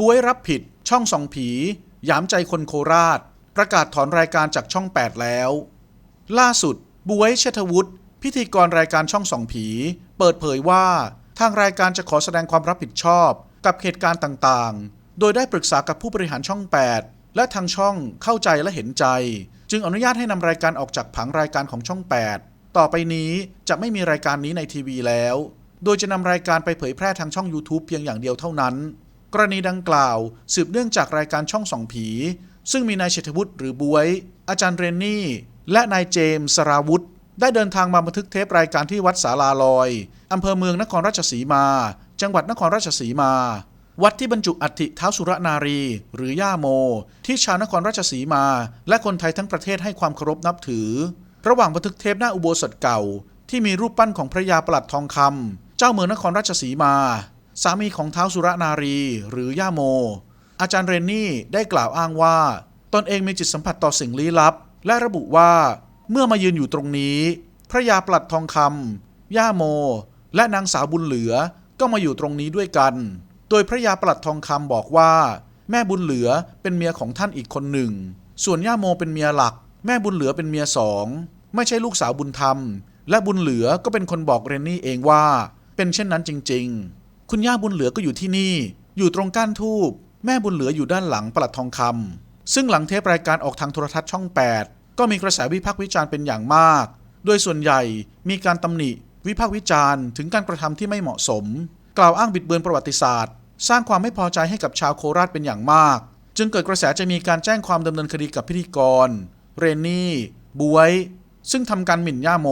บวยรับผิด ช่องสองผีหยามใจคนโคราช ประกาศถอนรายการจากช่อง 8 แล้ว ล่าสุดบวยเชษฐวุฒิพิธีกรรายการช่องสองผี เปิดเผยว่า ทางรายการจะขอแสดงความรับผิดชอบ กับเหตุการณ์ต่างๆ โดยได้ปรึกษากับผู้บริหารช่อง 8 และทางช่องเข้าใจและเห็นใจ จึงอนุญาตให้นำรายการออกจากผังรายการของช่อง 8 ต่อไปนี้จะไม่มีรายการนี้ในทีวีแล้ว โดยจะนำรายการไปเผยแพร่ทางช่อง YouTube เพียงอย่างเดียวเท่านั้น รณีดังกล่าว สืบเนื่องจากรายการช่องสองผี ซึ่งมีนายเฉษฐวุฒิหรือบวย อาจารย์เรนนี่ และนายเจมส์สราวุธ ได้เดินทางมาบันทึกเทปรายการที่วัดสาลาลอยอำเภอเมืองนครราชสีมา จังหวัดนครราชสีมา วัดที่บรรจุอัฐิเท้าสุรนารี หรือย่าโม ที่ชาวนครราชสีมา และคนไทยทั้งประเทศให้ความเคารพนับถือ ระหว่างบันทึกเทปหน้าอุโบสถเก่า ที่มีรูปปั้นของพระยาประหลัดทองคำเจ้าเมืองนครราชสีมา สามีของท้าวสุรนารีหรือย่าโม อาจารย์เรนนี่ได้กล่าวอ้างว่า ตนเองมีจิตสัมผัสต่อสิ่งลี้ลับ และระบุว่าเมื่อมายืนอยู่ตรงนี้ พระยาปลัดทองคำย่าโม และนางสาวบุญเหลือก็มาอยู่ตรงนี้ด้วยกัน โดยพระยาปลัดทองคำบอกว่า แม่บุญเหลือเป็นเมียของท่านอีกคนหนึ่ง ส่วนย่าโมเป็นเมียหลัก แม่บุญเหลือเป็นเมียสองไม่ใช่ลูกสาวบุญธรรม และบุญเหลือก็เป็นคนบอกเรนนี่เองว่า เป็นเช่นนั้นจริง ๆ คุณย่าบุญเหลือก็อยู่ที่นี่ อยู่ตรงก้านทูบแม่บุญเหลืออยู่ด้านหลังปลัดทองคำซึ่งหลังเทปรายการออกทางโทรทัศน์ช่อง 8 ก็มีกระแสวิพากษ์วิจารณ์เป็นอย่างมาก โดยส่วนใหญ่มีการตำหนิวิพากษ์วิจารณ์ถึงการกระทำที่ไม่เหมาะสม กล่าวอ้างบิดเบือนประวัติศาสตร์ สร้างความไม่พอใจให้กับชาวโคราชเป็นอย่างมาก จึงเกิดกระแสจะมีการแจ้งความดำเนินคดีกับพิธีกร เรนนี่บวย ซึ่งทำการหมิ่นย่าโม